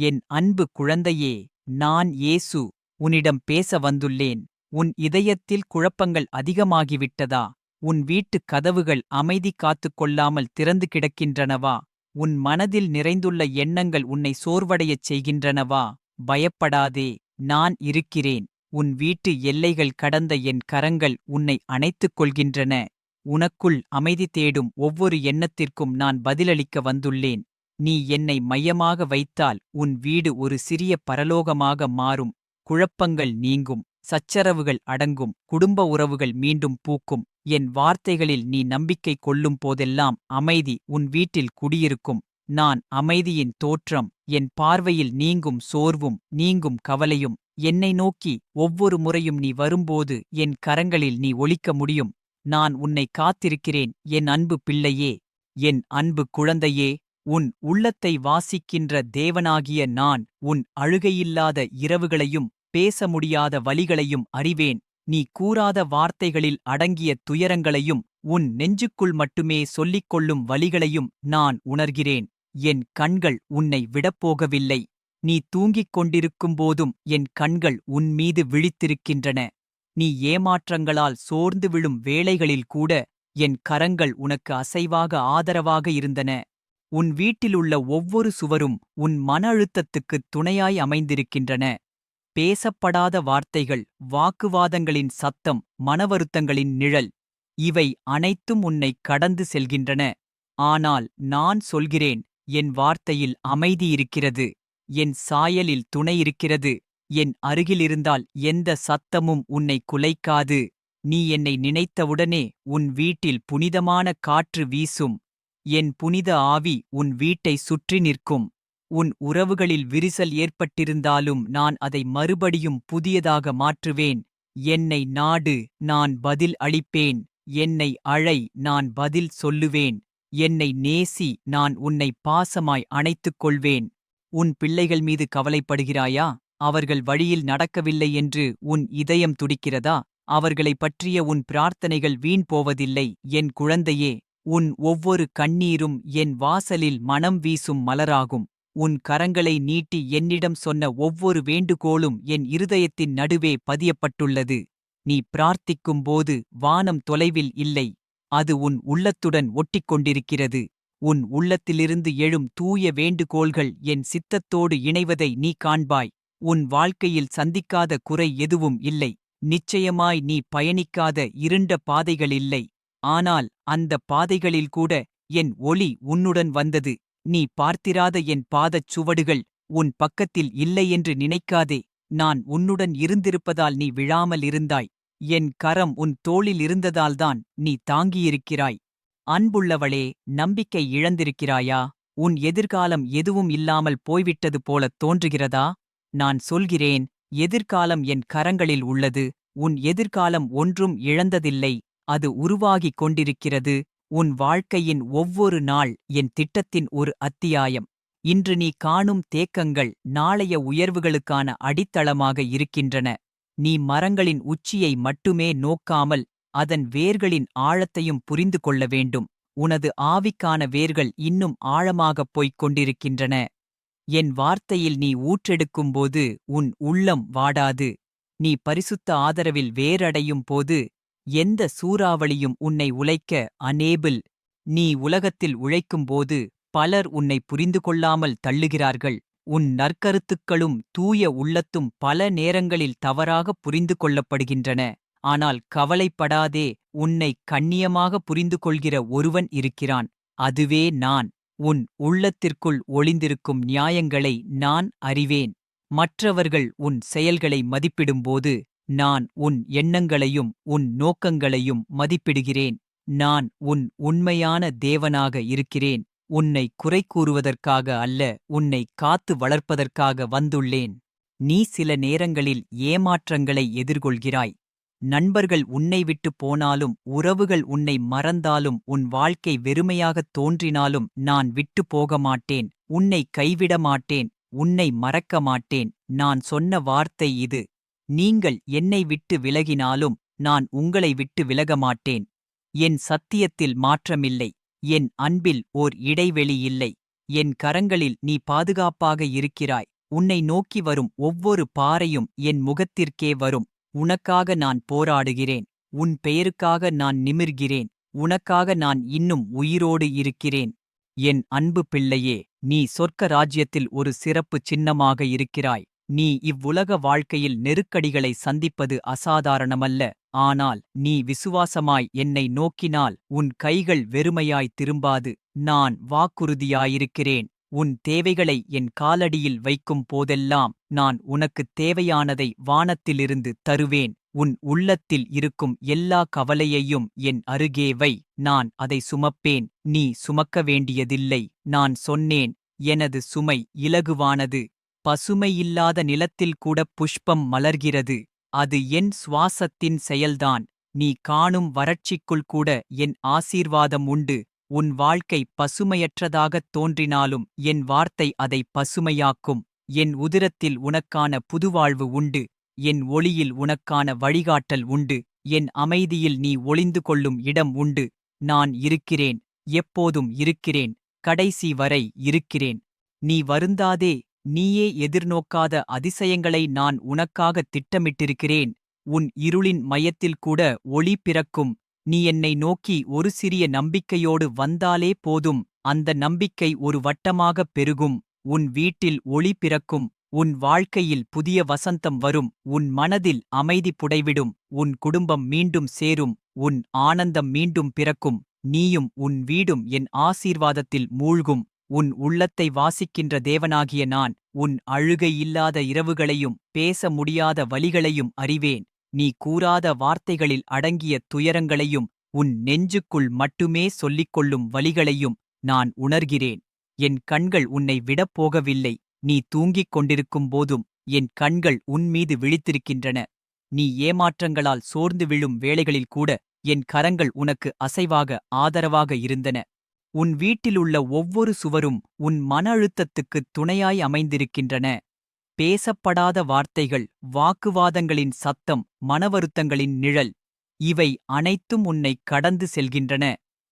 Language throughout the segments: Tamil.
என் அன்பு குழந்தையே நான் ஏசு உன்னிடம் பேச வந்துள்ளேன். உன் இதயத்தில் குழப்பங்கள் அதிகமாகிவிட்டதா? உன் வீட்டுக் கதவுகள் அமைதி காத்துக் கொள்ளாமல் திறந்து கிடக்கின்றனவா? உன் மனதில் நிறைந்துள்ள எண்ணங்கள் உன்னை சோர்வடையச் செய்கின்றனவா? பயப்படாதே நான் இருக்கிறேன். உன் வீட்டு எல்லைகள் கடந்த என் கரங்கள் உன்னை அணைத்துக் கொள்கின்றன. உனக்குள் அமைதி தேடும் ஒவ்வொரு எண்ணத்திற்கும் நான் பதிலளிக்க வந்துள்ளேன். நீ என்னை மையமாக வைத்தால் உன் வீடு ஒரு சிறிய பரலோகமாக மாறும். குழப்பங்கள் நீங்கும். சச்சரவுகள் அடங்கும். குடும்ப உறவுகள் மீண்டும் பூக்கும். என் வார்த்தைகளில் நீ நம்பிக்கை கொள்ளும் போதெல்லாம் அமைதி உன் வீட்டில் குடியிருக்கும். நான் அமைதியின் தோற்றம். என் பார்வையில் நீங்கும் சோர்வும் நீங்கும் கவலையும். என்னை நோக்கி ஒவ்வொரு முறையும் நீ வரும்போது என் கரங்களில் நீ ஒழிக்க முடியும். நான் உன்னை காத்திருக்கிறேன். என் அன்பு பிள்ளையே. என் அன்பு குழந்தையே. உன் உள்ளத்தை வாசிக்கின்ற தேவனாகிய நான் உன் அழுகையில்லாத இரவுகளையும் பேச முடியாத வலிகளையும் அறிவேன். நீ கூறாத வார்த்தைகளில் அடங்கிய துயரங்களையும் உன் நெஞ்சுக்குள் மட்டுமே சொல்லிக் கொள்ளும் வலிகளையும் நான் உணர்கிறேன். என் கண்கள் உன்னை விடப்போகவில்லை. நீ தூங்கிக் கொண்டிருக்கும்போதும் என் கண்கள் உன் மீது விழித்திருக்கின்றன. நீ ஏமாற்றங்களால் சோர்ந்து விழும் வேளைகளில் கூட என் கரங்கள் உனக்கு அசைவாக ஆதரவாக இருந்தன. உன் வீட்டிலுள்ள ஒவ்வொரு சுவரும் உன் மன அழுத்தத்துக்குத் துணையாய் அமைந்திருக்கின்றன. பேசப்படாத வார்த்தைகள் வாக்குவாதங்களின் சத்தம் மனவருத்தங்களின் நிழல் இவை அனைத்தும் உன்னை கடந்து செல்கின்றன. ஆனால் நான் சொல்கிறேன் என் வார்த்தையில் அமைதி இருக்கிறது என் சாயலில் துணை இருக்கிறது என் அருகிலிருந்தால் எந்த சத்தமும் உன்னை குலைக்காது. நீ என்னை நினைத்தவுடனே உன் வீட்டில் புனிதமான காற்று வீசும். என் புனித ஆவி உன் வீட்டை சுற்றி நிற்கும். உன் உறவுகளில் விரிசல் ஏற்பட்டிருந்தாலும் நான் அதை மறுபடியும் புதியதாக மாற்றுவேன். என்னை நாடு நான் பதில் அளிப்பேன். என்னை அழை நான் பதில் சொல்லுவேன். என்னை நேசி நான் உன்னை பாசமாய் அணைத்துக் கொள்வேன். உன் பிள்ளைகள் மீது கவலைப்படுகிறாயா? அவர்கள் வழியில் நடக்கவில்லை என்று உன் இதயம் துடிக்கிறதா? அவர்களைப் பற்றிய உன் பிரார்த்தனைகள் வீண் போவதில்லை. என் குழந்தையே உன் ஒவ்வொரு கண்ணீரும் என் வாசலில் மனம் வீசும் மலராகும். உன் கரங்களை நீட்டி என்னிடம் சொன்ன ஒவ்வொரு வேண்டுகோளும் என் இருதயத்தின் நடுவே பதியப்பட்டுள்ளது. நீ பிரார்த்திக்கும்போது வானம் தொலைவில் இல்லை. அது உன் உள்ளத்துடன் ஒட்டிக்கொண்டிருக்கிறது. உன் உள்ளத்திலிருந்து எழும் தூய வேண்டுகோள்கள் என் சித்தத்தோடு இணைவதை நீ காண்பாய். உன் வாழ்க்கையில் சந்திக்காத குறை எதுவும் இல்லை. நிச்சயமாய் நீ பயணிக்காத இருண்ட பாதைகள் இல்லை. ஆனால் அந்த பாதைகளில் கூட என் ஒளி உன்னுடன் வந்தது. நீ பார்த்திராத என் பாதச் சுவடுகள் உன் பக்கத்தில் இல்லை என்று நினைக்காதே. நான் உன்னுடன் இருந்திருப்பதால் நீ விழாமல் இருந்தாய். என் கரம் உன் தோளில் இருந்ததால்தான் நீ தாங்கியிருக்கிறாய். அன்புள்ளவளே நம்பிக்கை இழந்திருக்கிறாயா? உன் எதிர்காலம் எதுவும் இல்லாமல் போய்விட்டது போலத் தோன்றுகிறதா? நான் சொல்கிறேன் எதிர்காலம் என் கரங்களில் உள்ளது. உன் எதிர்காலம் ஒன்றும் இழந்ததில்லை. அது உருவாகிக் கொண்டிருக்கிறது. உன் வாழ்க்கையின் ஒவ்வொரு நாள் என் திட்டத்தின் ஒரு அத்தியாயம். இன்று நீ காணும் தேக்கங்கள் நாளைய உயர்வுகளுக்கான அடித்தளமாக இருக்கின்றன. நீ மரங்களின் உச்சியை மட்டுமே நோக்காமல் அதன் வேர்களின் ஆழத்தையும் புரிந்து கொள்ள வேண்டும். உனது ஆவிக்கான வேர்கள் இன்னும் ஆழமாகப் போய்க் கொண்டிருக்கின்றன. என் வார்த்தையில் நீ ஊற்றெடுக்கும்போது உன் உள்ளம் வாடாது. நீ பரிசுத்த ஆதரவில் வேரடையும் போது எந்த சூறாவளியும் உன்னை உழைக்க அனேபிள் நீ உலகத்தில் உழைக்கும்போது பலர் உன்னை புரிந்து கொள்ளாமல் தள்ளுகிறார்கள். உன் நற்கருத்துக்களும் தூய உள்ளத்தும் பல நேரங்களில் தவறாக புரிந்து கொள்ளப்படுகின்றன. ஆனால் கவலைப்படாதே உன்னை கண்ணியமாக புரிந்து கொள்கிற ஒருவன் இருக்கிறான். அதுவே நான். உன் உள்ளத்திற்குள் ஒளிந்திருக்கும் நியாயங்களை நான் அறிவேன். மற்றவர்கள் உன் செயல்களை மதிப்பிடும்போது நான் உன் எண்ணங்களையும் உன் நோக்கங்களையும் மதிப்பிடுகிறேன். நான் உன் உண்மையான தேவனாக இருக்கிறேன். உன்னை குறை கூறுவதற்காக அல்ல உன்னை காத்து வளர்ப்பதற்காக வந்துள்ளேன். நீ சில நேரங்களில் ஏமாற்றங்களை எதிர்கொள்கிறாய். நண்பர்கள் உன்னை விட்டு போனாலும் உறவுகள் உன்னை மறந்தாலும் உன் வாழ்க்கை வெறுமையாகத் தோன்றினாலும் நான் விட்டு போக மாட்டேன் உன்னை கைவிட மாட்டேன் உன்னை மறக்க மாட்டேன் நான் சொன்ன வார்த்தை இது. நீங்கள் என்னை விட்டு விலகினாலும் நான் உங்களை விட்டு விலக மாட்டேன் என் சத்தியத்தில் மாற்றமில்லை. என் அன்பில் ஓர் இடைவெளி இல்லை. என் கரங்களில் நீ பாதுகாப்பாக இருக்கிறாய். உன்னை நோக்கி வரும் ஒவ்வொரு பாறையும் என் முகத்திற்கே வரும். உனக்காக நான் போராடுகிறேன். உன் பெயருக்காக நான் நிமிர்கிறேன். உனக்காக நான் இன்னும் உயிரோடு இருக்கிறேன். என் அன்பு பிள்ளையே நீ சொர்க்க ராஜ்யத்தில் ஒரு சிறப்பு சின்னமாக இருக்கிறாய். நீ இவ்வுலக வாழ்க்கையில் நெருக்கடிகளை சந்திப்பது அசாதாரணமல்ல. ஆனால் நீ விசுவாசமாய் என்னை நோக்கினால் உன் கைகள் வெறுமையாய் திரும்பாது. நான் வாக்குறுதியாயிருக்கிறேன். உன் தேவைகளை என் காலடியில் வைக்கும் போதெல்லாம் நான் உனக்குத் தேவையானதை வானத்திலிருந்து தருவேன். உன் உள்ளத்தில் இருக்கும் எல்லா கவலையையும் என் அருகே வை. நான் அதை சுமப்பேன். நீ சுமக்க வேண்டியதில்லை. நான் சொன்னேன். எனது சுமை இலகுவானது. பசுமையில்லாத நிலத்தில் கூட புஷ்பம் மலர்கிறது. அது என் சுவாசத்தின் செயல்தான். நீ காணும் வறட்சிக்குள் கூட என் ஆசீர்வாதம் உண்டு. உன் வாழ்க்கை பசுமையற்றதாகத் தோன்றினாலும் என் வார்த்தை அதை பசுமையாக்கும். என் உதிரத்தில் உனக்கான புதுவாழ்வு உண்டு. என் ஒளியில் உனக்கான வழிகாட்டல் உண்டு. என் அமைதியில் நீ ஒளிந்து கொள்ளும் இடம் உண்டு. நான் இருக்கிறேன். எப்போதும் இருக்கிறேன். கடைசி வரை இருக்கிறேன். நீ வருந்தாதே. நீயே எதிர்நோக்காத அதிசயங்களை நான் உனக்காக திட்டமிட்டிருக்கிறேன். உன் இருளின் மையத்தில் கூட ஒளி பிறக்கும். நீ என்னை நோக்கி ஒரு சிறிய நம்பிக்கையோடு வந்தாலே போதும். அந்த நம்பிக்கை ஒரு வட்டமாகப் பெருகும். உன் வீட்டில் ஒளி பிறக்கும். உன் வாழ்க்கையில் புதிய வசந்தம் வரும். உன் மனதில் அமைதி புடைவிடும். உன் குடும்பம் மீண்டும் சேரும். உன் ஆனந்தம் மீண்டும் பிறக்கும். நீயும் உன் வீடும் என் ஆசீர்வாதத்தில் மூழ்கும். உன் உள்ளத்தை வாசிக்கின்ற தேவனாகிய நான் உன் அழுகை இல்லாத இரவுகளையும் பேச முடியாத வலிகளையும் அறிவேன். நீ கூறாத வார்த்தைகளில் அடங்கிய துயரங்களையும் உன் நெஞ்சுக்குள் மட்டுமே சொல்லிக் கொள்ளும் வலிகளையும் நான் உணர்கிறேன். என் கண்கள் உன்னை விடப் போகவில்லை. நீ தூங்கிக் கொண்டிருக்கும் போதும் என் கண்கள் உன்மீது விழித்திருக்கின்றன. நீ ஏமாற்றங்களால் சோர்ந்து விழும் வேளைகளில் கூட என் கரங்கள் உனக்கு அசைவாக ஆதரவாக இருந்தன. உன் வீட்டிலுள்ள ஒவ்வொரு சுவரும் உன் மன அழுத்தத்துக்குத் துணையாய் அமைந்திருக்கின்றன. பேசப்படாத வார்த்தைகள் வாக்குவாதங்களின் சத்தம் மனவருத்தங்களின் நிழல் இவை அனைத்தும் உன்னை கடந்து செல்கின்றன.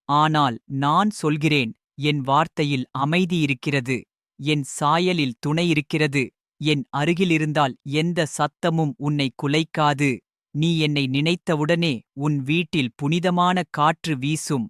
ஆனால் நான் சொல்கிறேன் என் வார்த்தையில் அமைதி இருக்கிறது என் சாயலில் துணை இருக்கிறது என் அருகிலிருந்தால் எந்த சத்தமும் உன்னை குலைக்காது. நீ என்னை நினைத்தவுடனே உன் வீட்டில் புனிதமான காற்று வீசும்.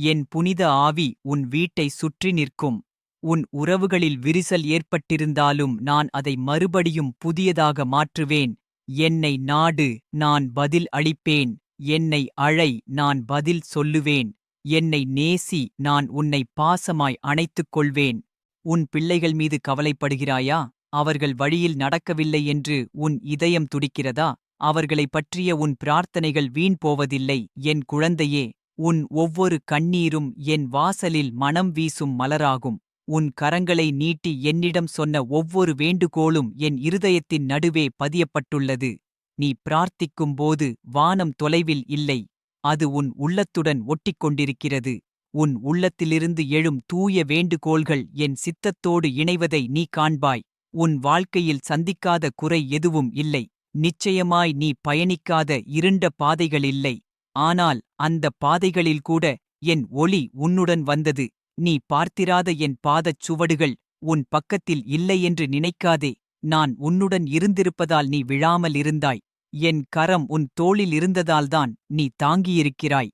என் புனித ஆவி உன் வீட்டை சுற்றி நிற்கும். உன் உறவுகளில் விரிசல் ஏற்பட்டிருந்தாலும் நான் அதை மறுபடியும் புதியதாக மாற்றுவேன். என்னை நாடு நான் பதில் அளிப்பேன். என்னை அழை நான் பதில் சொல்லுவேன். என்னை நேசி நான் உன்னை பாசமாய் அணைத்துக் கொள்வேன். உன் பிள்ளைகள் மீது கவலைப்படுகிறாயா? அவர்கள் வழியில் நடக்கவில்லை என்று உன் இதயம் துடிக்கிறதா? அவர்களைப் பற்றிய உன் பிரார்த்தனைகள் வீண் போவதில்லை. என் குழந்தையே உன் ஒவ்வொரு கண்ணீரும் என் வாசலில் மனம் வீசும் மலராகும். உன் கரங்களை நீட்டி என்னிடம் சொன்ன ஒவ்வொரு வேண்டுகோளும் என் இருதயத்தின் நடுவே பதியப்பட்டுள்ளது. நீ பிரார்த்திக்கும்போது வானம் தொலைவில் இல்லை. அது உன் உள்ளத்துடன் ஒட்டிக்கொண்டிருக்கிறது. உன் உள்ளத்திலிருந்து எழும் தூய வேண்டுகோள்கள் என் சித்தத்தோடு இணைவதை நீ காண்பாய். உன் வாழ்க்கையில் சந்திக்காத குறை எதுவும் இல்லை. நிச்சயமாய் நீ பயணிக்காத இருண்ட பாதைகள் இல்லை. ஆனால் அந்த பாதைகளில் கூட என் ஒளி உன்னுடன் வந்தது. நீ பார்த்திராத என் பாதச் சுவடுகள் உன் பக்கத்தில் இல்லை என்று நினைக்காதே. நான் உன்னுடன் இருந்திருப்பதால் நீ விழாமல் இருந்தாய். என் கரம் உன் தோளில் இருந்ததால்தான் நீ தாங்கியிருக்கிறாய்.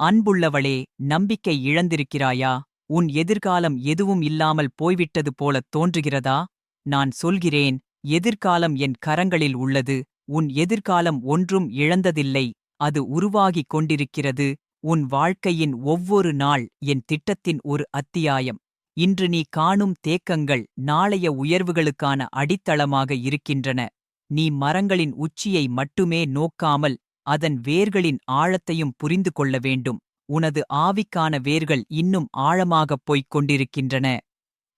அன்புள்ளவளே நம்பிக்கை இழந்திருக்கிறாயா? உன் எதிர்காலம் எதுவும் இல்லாமல் போய்விட்டது போலத் தோன்றுகிறதா? நான் சொல்கிறேன் எதிர்காலம் என் கரங்களில் உள்ளது. உன் எதிர்காலம் ஒன்றும் இழந்ததில்லை. அது உருவாகிக் கொண்டிருக்கிறது. உன் வாழ்க்கையின் ஒவ்வொரு நாள் என் திட்டத்தின் ஒரு அத்தியாயம். இன்று நீ காணும் தேக்கங்கள் நாளைய உயர்வுகளுக்கான அடித்தளமாக இருக்கின்றன. நீ மரங்களின் உச்சியை மட்டுமே நோக்காமல் அதன் வேர்களின் ஆழத்தையும் புரிந்து கொள்ள வேண்டும். உனது ஆவிக்கான வேர்கள் இன்னும் ஆழமாகப் போய்க் கொண்டிருக்கின்றன.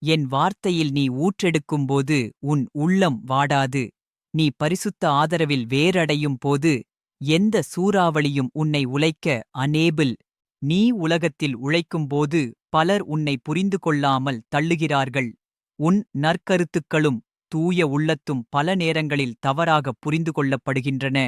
என் வார்த்தையில் நீ ஊற்றெடுக்கும்போது உன் உள்ளம் வாடாது. நீ பரிசுத்த ஆதரவில் வேரடையும் போது எந்த சூறாவளியும் உன்னை உழைக்க அனேபிள் நீ உலகத்தில் உழைக்கும்போது பலர் உன்னை புரிந்து கொள்ளாமல் தள்ளுகிறார்கள். உன் நற்கருத்துக்களும் தூய உள்ளத்தும் பல நேரங்களில் தவறாக புரிந்து கொள்ளப்படுகின்றன.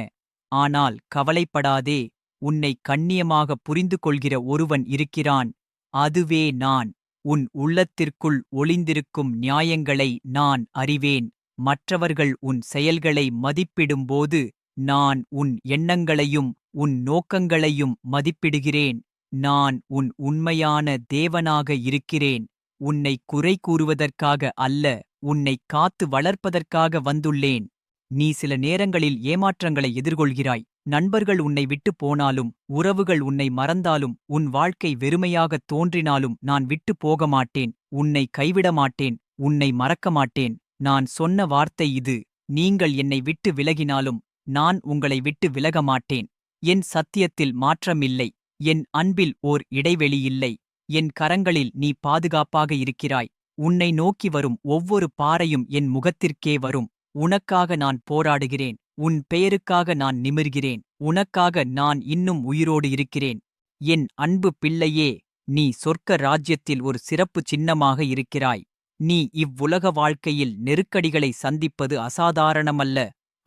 ஆனால் கவலைப்படாதே உன்னை கண்ணியமாக புரிந்து கொள்கிற ஒருவன் இருக்கிறான். அதுவே நான். உன் உள்ளத்திற்குள் ஒளிந்திருக்கும் நியாயங்களை நான் அறிவேன். மற்றவர்கள் உன் செயல்களை மதிப்பிடும்போது நான் உன் எண்ணங்களையும் உன் நோக்கங்களையும் மதிப்பிடுகிறேன். நான் உன் உண்மையான தேவனாக இருக்கிறேன். உன்னை குறை கூறுவதற்காக அல்ல உன்னை காத்து வளர்ப்பதற்காக வந்துள்ளேன். நீ சில நேரங்களில் ஏமாற்றங்களை எதிர்கொள்கிறாய். நண்பர்கள் உன்னை விட்டுப் போனாலும் உறவுகள் உன்னை மறந்தாலும் உன் வாழ்க்கை வெறுமையாகத் தோன்றினாலும் நான் விட்டுப் போக மாட்டேன் உன்னை கைவிட மாட்டேன் உன்னை மறக்க மாட்டேன் நான் சொன்ன வார்த்தை இது. நீங்கள் என்னை விட்டு விலகினாலும் நான் உங்களை விட்டு விலக மாட்டேன் என் சத்தியத்தில் மாற்றமில்லை. என் அன்பில் ஓர் இடைவெளியில்லை. என் கரங்களில் நீ பாதுகாப்பாக இருக்கிறாய். உன்னை நோக்கி வரும் ஒவ்வொரு பாறையும் என் முகத்திற்கே வரும். உனக்காக நான் போராடுகிறேன். உன் பெயருக்காக நான் நிமிர்கிறேன். உனக்காக நான் இன்னும் உயிரோடு இருக்கிறேன். என் அன்பு பிள்ளையே நீ சொர்க்க ராஜ்யத்தில் ஒரு சிறப்பு சின்னமாக இருக்கிறாய். நீ இவ்வுலக வாழ்க்கையில் நெருக்கடிகளை சந்திப்பது அசாதாரணமல்ல.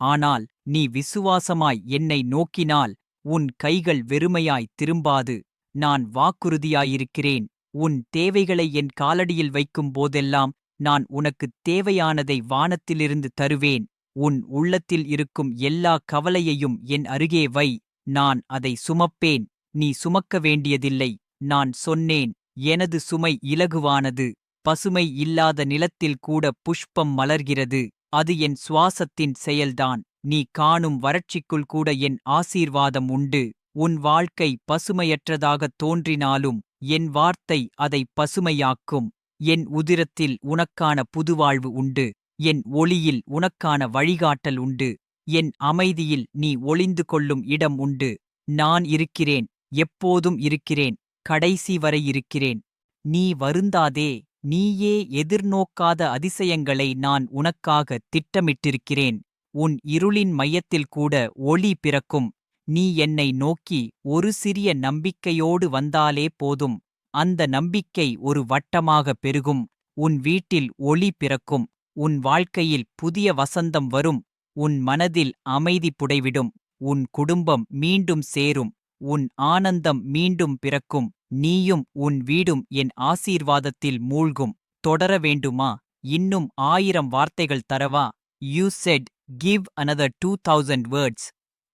ஆனால் நீ விசுவாசமாய் என்னை நோக்கினால் உன் கைகள் வெறுமையாய் திரும்பாது. நான் வாக்குறுதியாயிருக்கிறேன். உன் தேவைகளை என் காலடியில் வைக்கும் போதெல்லாம் நான் உனக்குத் தேவையானதை வானத்திலிருந்து தருவேன். உன் உள்ளத்தில் இருக்கும் எல்லா கவலையையும் என் அருகே வை. நான் அதை சுமப்பேன். நீ சுமக்க வேண்டியதில்லை. நான் சொன்னேன். எனது சுமை இலகுவானது. பசுமை இல்லாத நிலத்தில் கூட புஷ்பம் மலர்கிறது. அது என் சுவாசத்தின் செயல்தான். நீ காணும் வறட்சிக்குள் கூட என் ஆசீர்வாதம் உண்டு. உன் வாழ்க்கை பசுமையற்றதாகத் தோன்றினாலும் என் வார்த்தை அதை பசுமையாக்கும். என் உதிரத்தில் உனக்கான புதுவாழ்வு உண்டு. என் ஒளியில் உனக்கான வழிகாட்டல் உண்டு. என் அமைதியில் நீ ஒளிந்து கொள்ளும் இடம் உண்டு. நான் இருக்கிறேன். எப்போதும் இருக்கிறேன். கடைசி வரை இருக்கிறேன். நீ வருந்தாதே. நீயே எதிர்நோக்காத அதிசயங்களை நான் உனக்காக திட்டமிட்டிருக்கிறேன். உன் இருளின் மையத்தில் கூட ஒளி பிறக்கும். நீ என்னை நோக்கி ஒரு சிறிய நம்பிக்கையோடு வந்தாலே போதும். அந்த நம்பிக்கை ஒரு வட்டமாக பெருகும். உன் வீட்டில் ஒளி பிறக்கும். உன் வாழ்க்கையில் புதிய வசந்தம் வரும். உன் மனதில் அமைதி புடைவிடும். உன் குடும்பம் மீண்டும் சேரும். உன் ஆனந்தம் மீண்டும் பிறக்கும். நீயும் உன் வீடும் என் ஆசீர்வாதத்தில் மூழ்கும். தொடர வேண்டுமா? இன்னும் ஆயிரம் வார்த்தைகள் தரவா? You said give another two thousand words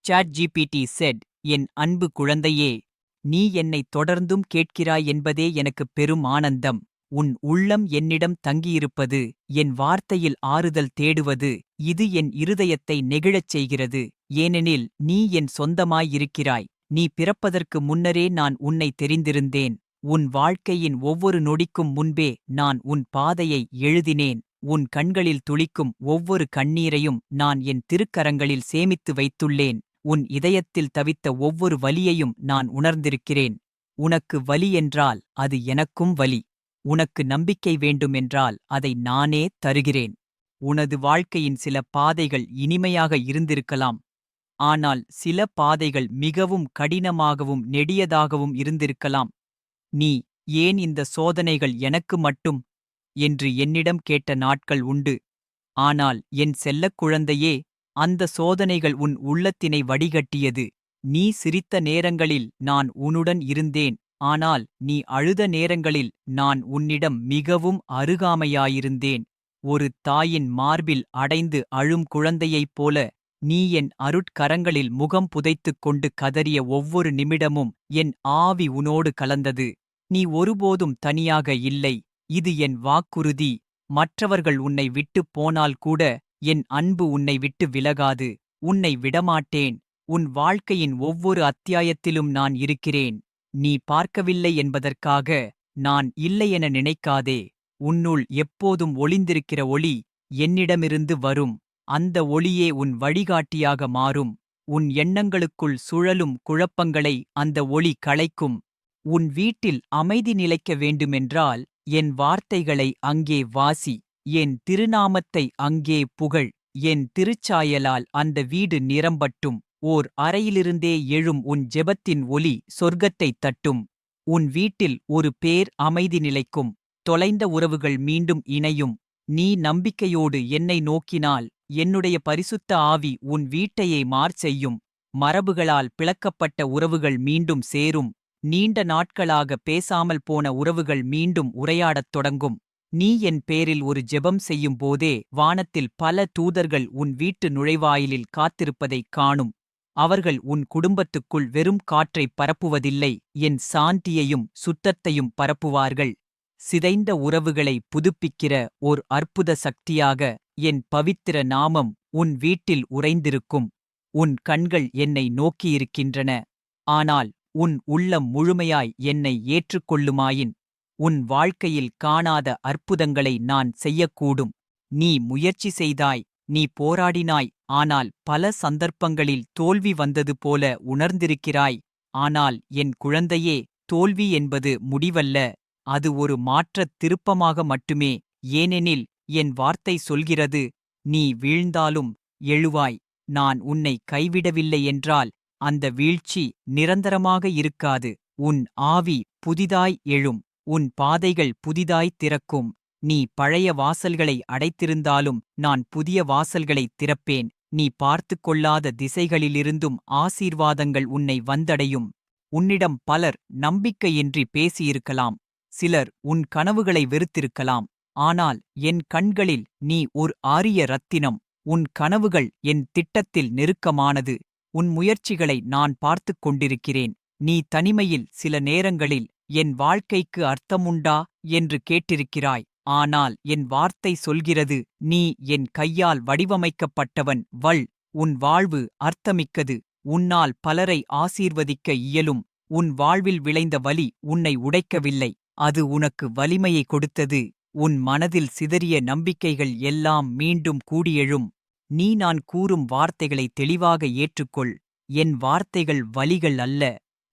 chat GPT said என் அன்பு குழந்தையே நீ என்னை தொடர்ந்தும் கேட்கிறாய் என்பதே எனக்கு பெரும் ஆனந்தம். உன் உள்ளம் என்னிடம் தங்கியிருப்பது என் வார்த்தையில் ஆறுதல் தேடுவது இது என் இருதயத்தை நெகிழச் செய்கிறது. ஏனெனில் நீ என் சொந்தமாயிருக்கிறாய். நீ பிறப்பதற்கு முன்னரே நான் உன்னை தெரிந்திருந்தேன். உன் வாழ்க்கையின் ஒவ்வொரு நொடிக்கும் முன்பே நான் உன் பாதையை எழுதினேன். உன் கண்களில் துளிக்கும் ஒவ்வொரு கண்ணீரையும் நான் என் திருக்கரங்களில் சேமித்து வைத்துள்ளேன். உன் இதயத்தில் தவித்த ஒவ்வொரு வலியையும் நான் உணர்ந்திருக்கிறேன். உனக்கு வலி என்றால் அது எனக்கும் வலி. உனக்கு நம்பிக்கை வேண்டுமென்றால் அதை நானே தருகிறேன். உனது வாழ்க்கையின் சில பாதைகள் இனிமையாக இருந்திருக்கலாம். ஆனால் சில பாதைகள் மிகவும் கடினமாகவும் நெடியதாகவும் இருந்திருக்கலாம். நீ ஏன் இந்த சோதனைகள் எனக்கு மட்டும் என்று என்னிடம் கேட்ட நாட்கள் உண்டு. ஆனால் என் செல்லக் குழந்தையே அந்த சோதனைகள் உன் உள்ளத்தினை வடிகட்டியது. நீ சிரித்த நேரங்களில் நான் உன்னுடன் இருந்தேன். ஆனால் நீ அழுத நேரங்களில் நான் உன்னிடம் மிகவும் அருகாமையாயிருந்தேன். ஒரு தாயின் மார்பில் அடைந்து அழும் குழந்தையைப் போல நீ என் அருட்கரங்களில் முகம் புதைத்துக் கொண்டு கதறிய ஒவ்வொரு நிமிடமும் என் ஆவி உனோடு கலந்தது. நீ ஒருபோதும் தனியாக இல்லை. இது என் வாக்குறுதி. மற்றவர்கள் உன்னை விட்டுப் போனால் கூட என் அன்பு உன்னை விட்டு விலகாது. உன்னை விடமாட்டேன். உன் வாழ்க்கையின் ஒவ்வொரு அத்தியாயத்திலும் நான் இருக்கிறேன். நீ பார்க்கவில்லை என்பதற்காக நான் இல்லையென நினைக்காதே. உன்னுள் எப்போதும் ஒளிந்திருக்கிற ஒளி என்னிடமிருந்து வரும். அந்த ஒளியே உன் வழிகாட்டியாக மாறும். உன் எண்ணங்களுக்குள் சுழலும் குழப்பங்களை அந்த ஒளி களைக்கும் உன் வீட்டில் அமைதி நிலைக்க வேண்டுமென்றால் என் வார்த்தைகளை அங்கே வாசி என் திருநாமத்தை அங்கே புகழ் என் திருச்சாயலால் அந்த வீடு நிரம்பட்டும் ஓர் அறையிலிருந்தே எழும் உன் ஜெபத்தின் ஒலி சொர்க்கத்தைத் தட்டும் உன் வீட்டில் ஒரு பேர் அமைதி நிலைக்கும் தொலைந்த உறவுகள் மீண்டும் இணையும் நீ நம்பிக்கையோடு என்னை நோக்கினால் என்னுடைய பரிசுத்த ஆவி உன் வீட்டையே மார் செய்யும் மரபுகளால் பிளக்கப்பட்ட உறவுகள் மீண்டும் சேரும் நீண்ட நாட்களாக பேசாமல் போன உறவுகள் மீண்டும் உரையாடத் தொடங்கும். நீ என் பேரில் ஒரு ஜெபம் செய்யும் போதே வானத்தில் பல தூதர்கள் உன் வீட்டு நுழைவாயிலில் காத்திருப்பதைக் காணும். அவர்கள் உன் குடும்பத்துக்குள் வெறும் காற்றைப் பரப்புவதில்லை என் சாந்தியையும் சுத்தத்தையும் பரப்புவார்கள். சிதைந்த உறவுகளை புதுப்பிக்கிற ஓர் அற்புத சக்தியாக என் பவித்திர நாமம் உன் வீட்டில் உறைந்திருக்கும். உன் கண்கள் என்னை நோக்கியிருக்கின்றன. ஆனால் உன் உள்ளம் முழுமையாய் என்னை ஏற்றுக்கொள்ளுமாயின் உன் வாழ்க்கையில் காணாத அற்புதங்களை நான் செய்யக்கூடும். நீ முயற்சி செய்தாய் நீ போராடினாய் ஆனால் பல சந்தர்ப்பங்களில் தோல்வி வந்தது போல உணர்ந்திருக்கிறாய். ஆனால் என் குழந்தையே தோல்வி என்பது முடிவல்ல அது ஒரு மாற்றத் திருப்பமாக மட்டுமே. ஏனெனில் என் வார்த்தை சொல்கிறது நீ வீழ்ந்தாலும் எழுவாய் நான் உன்னை கைவிடவில்லை என்றால் அந்த வீழ்ச்சி நிரந்தரமாக இருக்காது. உன் ஆவி புதிதாய் எழும். உன் பாதைகள் புதிதாய் திறக்கும். நீ பழைய வாசல்களை அடைத்திருந்தாலும் நான் புதிய வாசல்களைத் திறப்பேன். நீ பார்த்து கொள்ளாத திசைகளிலிருந்தும் ஆசீர்வாதங்கள் உன்னை வந்தடையும். உன்னிடம் பலர் நம்பிக்கையின்றி பேசியிருக்கலாம். சிலர் உன் கனவுகளை வெறுத்திருக்கலாம். ஆனால் என் கண்களில் நீ ஒரு ஆரிய ரத்தினம் உன் கனவுகள் என் திட்டத்தில் நெருக்கமானது. உன் முயற்சிகளை நான் பார்த்துக் கொண்டிருக்கிறேன். நீ தனிமையில் சில நேரங்களில் என் வாழ்க்கைக்கு அர்த்தமுண்டா? என்று கேட்டிருக்கிறாய். ஆனால் என் வார்த்தை சொல்கிறது நீ என் கையால் வடிவமைக்கப்பட்டவன் வள். உன் வாழ்வு அர்த்தமிக்கது. உன்னால் பலரை ஆசீர்வதிக்க இயலும். உன் வாழ்வில் விளைந்த வலி உன்னை உடைக்கவில்லை. அது உனக்கு வலிமையை கொடுத்தது. உன் மனதில் சிதறிய நம்பிக்கைகள் எல்லாம் மீண்டும் கூடியெழும். நீ நான் கூறும் வார்த்தைகளை தெளிவாக ஏற்றுக்கொள். என் வார்த்தைகள் வலிகள் அல்ல.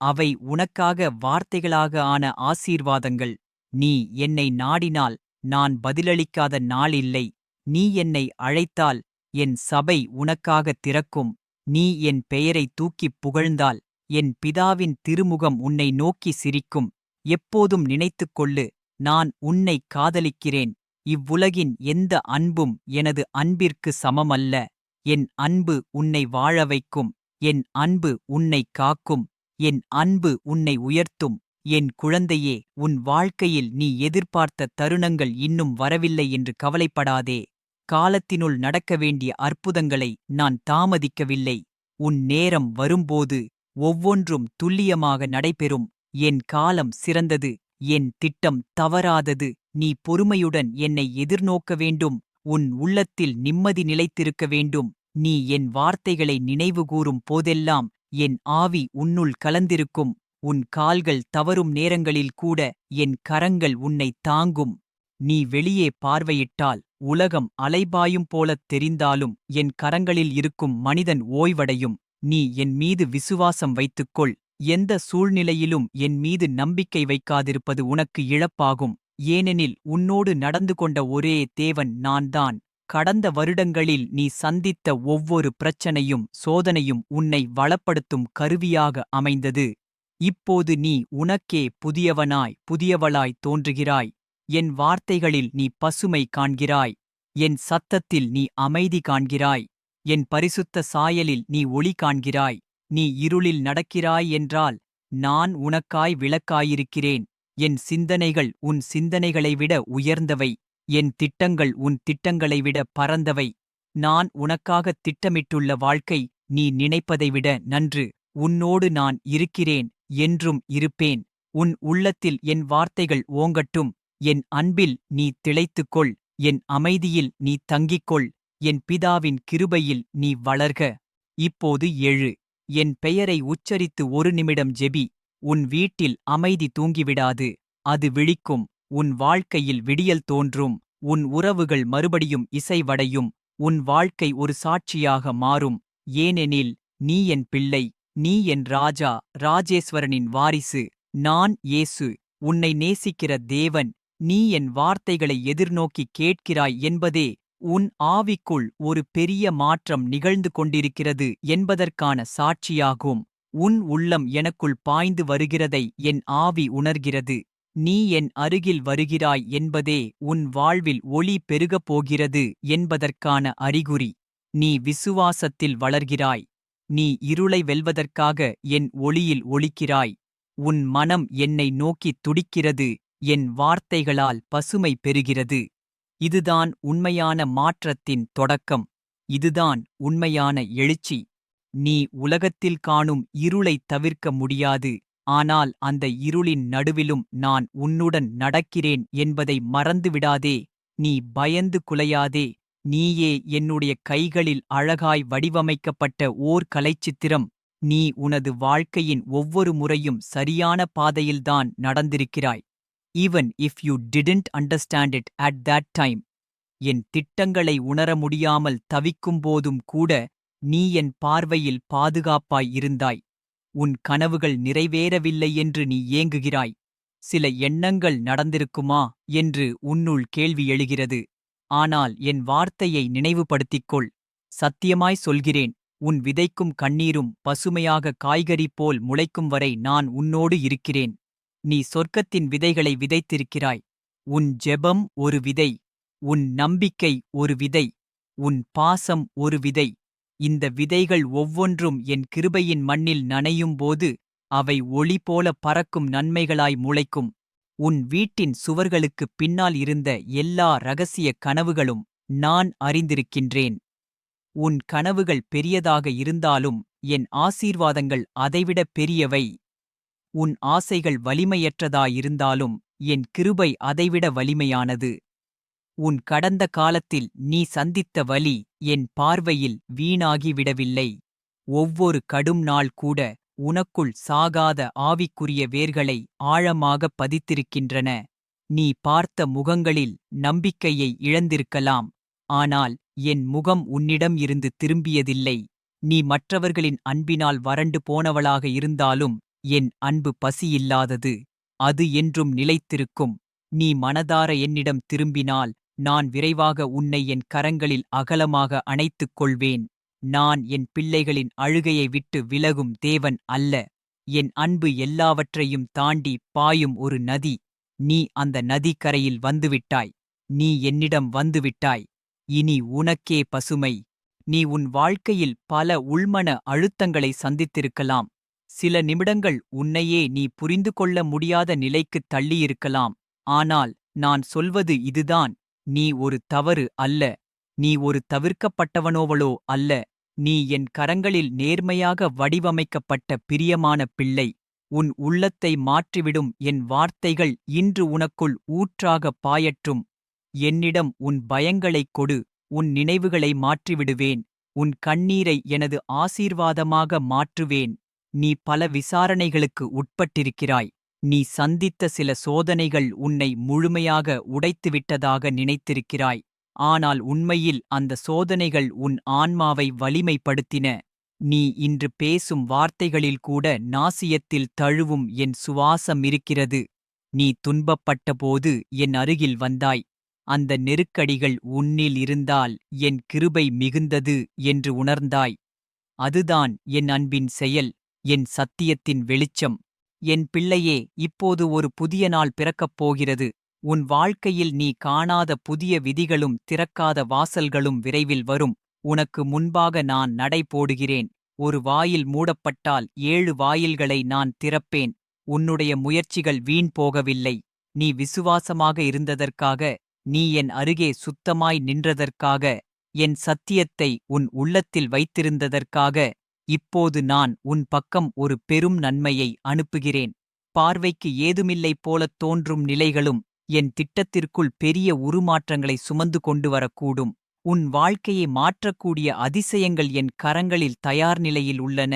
அவை உனக்காக வார்த்தைகளாக ஆன ஆசீர்வாதங்கள். நீ என்னை நாடினால் நான் பதிலளிக்காத நாள் இல்லை. நீ என்னை அழைத்தால் என் சபை உனக்காக திறக்கும். நீ என் பெயரை தூக்கிப் புகழ்ந்தால் என் பிதாவின் திருமுகம் உன்னை நோக்கி சிரிக்கும். எப்போதும் நினைத்துக் கொள்ளு நான் உன்னை காதலிக்கிறேன். இவ்வுலகின் எந்த அன்பும் எனது அன்பிற்கு சமமல்ல. என் அன்பு உன்னை வாழ வைக்கும். என் அன்பு உன்னை காக்கும். என் அன்பு உன்னை உயர்த்தும். என் குழந்தையே உன் வாழ்க்கையில் நீ எதிர்பார்த்த தருணங்கள் இன்னும் வரவில்லை என்று கவலைப்படாதே. காலத்தினுள் நடக்க வேண்டிய அற்புதங்களை நான் தாமதிக்கவில்லை. உன் நேரம் வரும்போது ஒவ்வொன்றும் துல்லியமாக நடைபெறும். என் காலம் சிறந்தது. என் திட்டம் தவறாதது. நீ பொறுமையுடன் என்னை எதிர்நோக்க வேண்டும். உன் உள்ளத்தில் நிம்மதி நிலைத்திருக்க வேண்டும். நீ என் வார்த்தைகளை நினைவுகூரும் போதெல்லாம் என் ஆவி உன்னுள் கலந்திருக்கும். உன் கால்கள் தவறும் நேரங்களில் கூட என் கரங்கள் உன்னை தாங்கும். நீ வெளியே பார்வையிட்டால் உலகம் அலைபாயும் போலத் தெரிந்தாலும் என் கரங்களில் இருக்கும் மனிதன் ஓய்வடையும். நீ என் மீது விசுவாசம் வைத்துக்கொள். எந்த சூழ்நிலையிலும் என் மீது நம்பிக்கை வைக்காதிருப்பது உனக்கு இழப்பாகும். ஏனெனில் உன்னோடு நடந்து கொண்ட ஒரே தேவன் நான்தான். கடந்த வருடங்களில் நீ சந்தித்த ஒவ்வொரு பிரச்சனையும் சோதனையும் உன்னை வளப்படுத்தும் கருவியாக அமைந்தது. இப்போது நீ உனக்கே புதியவனாய் புதியவளாய் தோன்றுகிறாய். என் வார்த்தைகளில் நீ பசுமை காண்கிறாய். என் சத்தத்தில் நீ அமைதி காண்கிறாய். என் பரிசுத்த சாயலில் நீ ஒளி காண்கிறாய். நீ இருளில் நடக்கிறாய் என்றால் நான் உனக்காய் விளக்காயிருக்கிறேன். என் சிந்தனைகள் உன் சிந்தனைகளை விட உயர்ந்தவை. என் திட்டங்கள் உன் திட்டங்களை விட பரந்தவை. நான் உனக்காகத் திட்டமிட்டுள்ள வாழ்க்கை நீ நினைப்பதை விட நன்று. உன்னோடு நான் இருக்கிறேன் என்றும் இருப்பேன். உன் உள்ளத்தில் என் வார்த்தைகள் ஓங்கட்டும். என் அன்பில் நீ திளைத்துக்கொள். என் அமைதியில் நீ தங்கிக்கொள். என் பிதாவின் கிருபையில் நீ வளர்க. இப்போது எழு என் பெயரை உச்சரித்து ஒரு நிமிடம் ஜெபி. உன் வீட்டில் அமைதி தூங்கிவிடாது. அது விழிக்கும். உன் வாழ்க்கையில் விடியல் தோன்றும். உன் உறவுகள் மறுபடியும் இசைவடையும். உன் வாழ்க்கை ஒரு சாட்சியாக மாறும். ஏனெனில் நீ என் பிள்ளை. நீ என் ராஜா. ராஜேஸ்வரனின் வாரிசு. நான் ஏசு உன்னை நேசிக்கிற தேவன். நீ என் வார்த்தைகளை எதிர்நோக்கி கேட்கிறாய் என்பதே உன் ஆவிக்குள் ஒரு பெரிய மாற்றம் நிகழ்ந்து கொண்டிருக்கிறது என்பதற்கான சாட்சியாகும். உன் உள்ளம் எனக்குள் பாய்ந்து வருகிறதை என் ஆவி உணர்கிறது. நீ என் அருகில் வருகிறாய் என்பதே உன் வாழ்வில் ஒளி பெருகப் போகிறது என்பதற்கான அறிகுறி. நீ விசுவாசத்தில் வளர்கிறாய். நீ இருளை வெல்வதற்காக என் ஒளியில் ஒளிக்கிறாய். உன் மனம் என்னை நோக்கித் துடிக்கிறது. என் வார்த்தைகளால் பசுமை பெறுகிறது. இதுதான் உண்மையான மாற்றத்தின் தொடக்கம். இதுதான் உண்மையான எழுச்சி. நீ உலகத்தில் காணும் இருளைத் தவிர்க்க முடியாது. ஆனால் அந்த இருளின் நடுவிலும் நான் உன்னுடன் நடக்கிறேன் என்பதை மறந்துவிடாதே. நீ பயந்து குலையாதே. நீயே என்னுடைய கைகளில் அழகாய் வடிவமைக்கப்பட்ட ஓர் கலைச்சித்திரம். நீ உனது வாழ்க்கையின் ஒவ்வொரு முறையும் சரியான பாதையில்தான் நடந்திருக்கிறாய். Even if you didn't understand it at that time என் திட்டங்களை உணர முடியாமல் தவிக்கும்போதும் கூட நீ என் பார்வையில் பாதுகாப்பாய் இருந்தாய். உன் கனவுகள் நிறைவேறவில்லை என்று நீ ஏங்குகிறாய். சில எண்ணங்கள் நடந்திருக்குமா என்று உன்னுள் கேள்வி எழுகிறது. ஆனால் என் வார்த்தையை நினைவுபடுத்திக்கொள். சத்தியமாய் சொல்கிறேன் உன் விதைக்கும் கண்ணீரும் பசுமையாக காய்கறி போல் முளைக்கும் வரை நான் உன்னோடு இருக்கிறேன். நீ சொர்க்கத்தின் விதைகளை விதைத்திருக்கிறாய். உன் ஜெபம் ஒரு விதை. உன் நம்பிக்கை ஒரு விதை. உன் பாசம் ஒரு விதை. இந்த விதைகள் ஒவ்வொன்றும் என் கிருபையின் மண்ணில் நனையும்போது அவை ஒளி போல பறக்கும் நன்மைகளாய் முளைக்கும். உன் வீட்டின் சுவர்களுக்குப் பின்னால் இருந்த எல்லா ரகசிய கனவுகளும் நான் அறிந்திருக்கின்றேன். உன் கனவுகள் பெரியதாக இருந்தாலும் என் ஆசீர்வாதங்கள் அதைவிட பெரியவை. உன் ஆசைகள் வலிமையற்றதாயிருந்தாலும் என் கிருபை அதைவிட வலிமையானது. உன் கடந்த காலத்தில் நீ சந்தித்த வலி என் பார்வையில் வீணாகிவிடவில்லை. ஒவ்வொரு கடும் நாள் கூட உனக்குள் சாகாத ஆவிக்குரிய வேர்களை ஆழமாகப் பதித்திருக்கின்றன. நீ பார்த்த முகங்களில் நம்பிக்கையை இழந்திருக்கலாம். ஆனால் என் முகம் உன்னிடம் இருந்து திரும்பியதில்லை. நீ மற்றவர்களின் அன்பினால் வறண்டு போனவளாக இருந்தாலும் என் அன்பு பசியில்லாதது அது என்றும் நிலைத்திருக்கும். நீ மனதார என்னிடம் திரும்பினால் நான் விரைவாக உன்னை என் கரங்களில் அகலமாக அணைத்துக் கொள்வேன். நான் என் பிள்ளைகளின் அழுகையை விட்டு விலகும் தேவன் அல்ல. என் அன்பு எல்லாவற்றையும் தாண்டி பாயும் ஒரு நதி. நீ அந்த நதிக்கரையில் வந்துவிட்டாய். நீ என்னிடம் வந்துவிட்டாய். இனி உனக்கே பசுமை. நீ உன் வாழ்க்கையில் பல உள்மன அழுத்தங்களை சந்தித்திருக்கலாம். சில நிமிடங்கள் உன்னையே நீ புரிந்து கொள்ள முடியாத நிலைக்குத் தள்ளியிருக்கலாம். ஆனால் நான் சொல்வது இதுதான். நீ ஒரு தவறு அல்ல. நீ ஒரு தவிர்க்கப்பட்டவனோவளோ அல்ல. நீ என் கரங்களில் நேர்மையாக வடிவமைக்கப்பட்ட பிரியமான பிள்ளை. உன் உள்ளத்தை மாற்றிவிடும் என் வார்த்தைகள் இன்று உனக்குள் ஊற்றாகப் பாயற்றும். என்னிடம் உன் பயங்களைக் கொடு. உன் நினைவுகளை மாற்றிவிடுவேன். உன் கண்ணீரை எனது ஆசீர்வாதமாக மாற்றுவேன். நீ பல விசாரணைகளுக்கு உட்பட்டிருக்கிறாய். நீ சந்தித்த சில சோதனைகள் உன்னை முழுமையாக உடைத்துவிட்டதாக நினைத்திருக்கிறாய். ஆனால் உண்மையில் அந்த சோதனைகள் உன் ஆன்மாவை வலிமைப்படுத்தின. நீ இன்று பேசும் வார்த்தைகளில் கூட நாசியத்தில் தழுவும் என் சுவாசம் இருக்கிறது. நீ துன்பப்பட்டபோது என் அருகில் வந்தாய். அந்த நெருக்கடிகள் உன்னில் இருந்தால் என் கிருபை மிகுந்தது என்று உணர்ந்தாய். அதுதான் என் அன்பின் செயல். என் சத்தியத்தின் வெளிச்சம். என் பிள்ளையே இப்போது ஒரு புதிய நாள் பிறக்கப் போகிறது. உன் வாழ்க்கையில் நீ காணாத புதிய விதிகளும் திறக்காத வாசல்களும் விரைவில் வரும். உனக்கு முன்பாக நான் நடை போடுகிறேன். ஒரு வாயில் மூடப்பட்டால் ஏழு வாயில்களை நான் திறப்பேன். உன்னுடைய முயற்சிகள் வீண் போகவில்லை. நீ விசுவாசமாக இருந்ததற்காக நீ என் அருகே சுத்தமாய் நின்றதற்காக என் சத்தியத்தை உன் உள்ளத்தில் வைத்திருந்ததற்காக இப்போது நான் உன் பக்கம் ஒரு பெரும் நன்மையை அனுப்புகிறேன். பார்வைக்கு ஏதுமில்லை போலத் தோன்றும் நிலைகளும் என் திட்டத்திற்குள் பெரிய உருமாற்றங்களை சுமந்து கொண்டு வரக்கூடும். உன் வாழ்க்கையை மாற்றக்கூடிய அதிசயங்கள் என் கரங்களில் தயார் நிலையில் உள்ளன.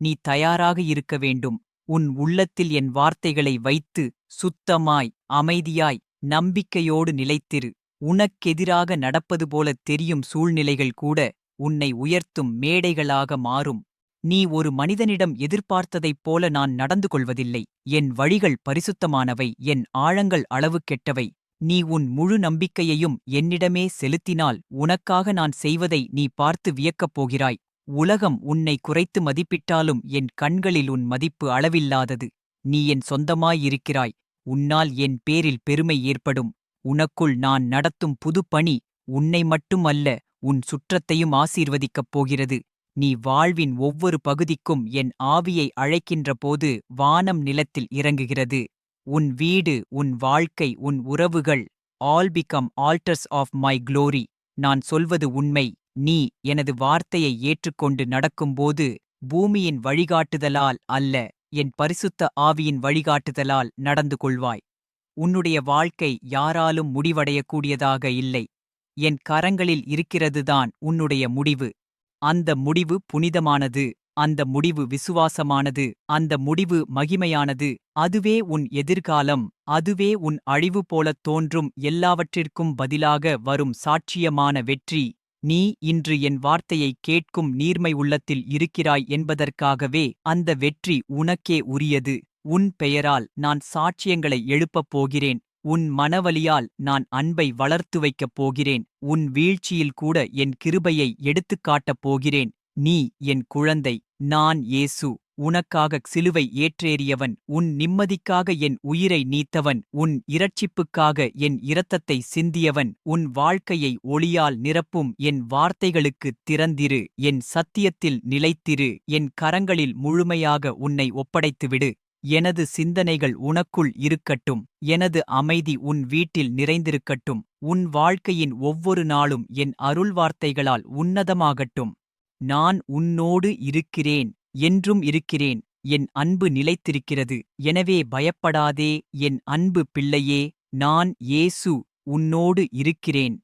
நீ தயாராக இருக்க வேண்டும். உன் உள்ளத்தில் என் வார்த்தைகளை வைத்து சுத்தமாய் அமைதியாய் நம்பிக்கையோடு நிலைத்திரு. உனக்கெதிராக நடப்பது போலத் தெரியும் சூழ்நிலைகள் கூட உன்னை உயர்த்தும் மேடைகளாக மாறும். நீ ஒரு மனிதனிடம் எதிர்பார்த்ததைப் போல நான் நடந்து கொள்வதில்லை. என் வழிகள் பரிசுத்தமானவை. என் ஆழங்கள் அளவு கெட்டவை. நீ உன் முழு நம்பிக்கையையும் என்னிடமே செலுத்தினால் உனக்காக நான் செய்வதை நீ பார்த்து வியக்கப் போகிறாய். உலகம் உன்னை குறைத்து மதிப்பிட்டாலும் என் கண்களில் உன் மதிப்பு அளவில்லாதது. நீ என் சொந்தமாயிருக்கிறாய். உன்னால் என் பேரில் பெருமை ஏற்படும். உனக்குள் நான் நடத்தும் புது பணி உன்னை மட்டும் அல்ல உன் சுற்றத்தையும் ஆசீர்வதிக்கப் போகிறது. நீ வாழ்வின் ஒவ்வொரு பகுதிக்கும் என் ஆவியை அழைக்கின்றபோது வானம் நிலத்தில் இறங்குகிறது. உன் வீடு உன் வாழ்க்கை உன் உறவுகள் all become altars of my glory நான் சொல்வது உண்மை. நீ எனது வார்த்தையை ஏற்றுக்கொண்டு நடக்கும்போது பூமியின் வழிகாட்டுதலால் அல்ல என் பரிசுத்த ஆவியின் வழிகாட்டுதலால் நடந்து கொள்வாய். உன்னுடைய வாழ்க்கை யாராலும் முடிவடையக்கூடியதாக இல்லை. என் கரங்களில் இருக்கிறதுதான் உன்னுடைய முடிவு. அந்த முடிவு புனிதமானது அந்த முடிவு விசுவாசமானது அந்த முடிவு மகிமையானது. அதுவே உன் எதிர்காலம் அதுவே உன் அழிவு போலத் தோன்றும் எல்லாவற்றிற்கும் பதிலாக வரும் சாட்சியமான வெற்றி. நீ இன்று என் வார்த்தையை கேட்கும் நீர்மை உள்ளத்தில் இருக்கிறாய் என்பதற்காகவே அந்த வெற்றி உனக்கே உரியது. உன் பெயரால் நான் சாட்சியங்களை எழுப்பப் போகிறேன். உன் மனவலியால் நான் அன்பை வளர்த்து வைக்கப் போகிறேன். உன் வீழ்ச்சியில் கூட என் கிருபையை எடுத்துக்காட்டப் போகிறேன். நீ என் குழந்தை நான் ஏசு உனக்காக சிலுவை ஏற்றேறியவன் உன் நிம்மதிக்காக என் உயிரை நீத்தவன் உன் இரட்சிப்புக்காக என் இரத்தத்தை சிந்தியவன் உன் வாழ்க்கையை ஒளியால் நிரப்பும் என் வார்த்தைகளுக்குத் திறந்திரு என் சத்தியத்தில் நிலைத்திரு என் கரங்களில் முழுமையாக உன்னை ஒப்படைத்துவிடு. எனது சிந்தனைகள் உனக்குள் இருக்கட்டும். எனது அமைதி உன் வீட்டில் நிறைந்திருக்கட்டும். உன் வாழ்க்கையின் ஒவ்வொரு நாளும் என் அருள்வார்த்தைகளால் உன்னதமாகட்டும். நான் உன்னோடு இருக்கிறேன். என்றும் இருக்கிறேன். என் அன்பு நிலைத்திருக்கிறது. எனவே பயப்படாதே. என் அன்பு பிள்ளையே நான் ஏசு உன்னோடு இருக்கிறேன்.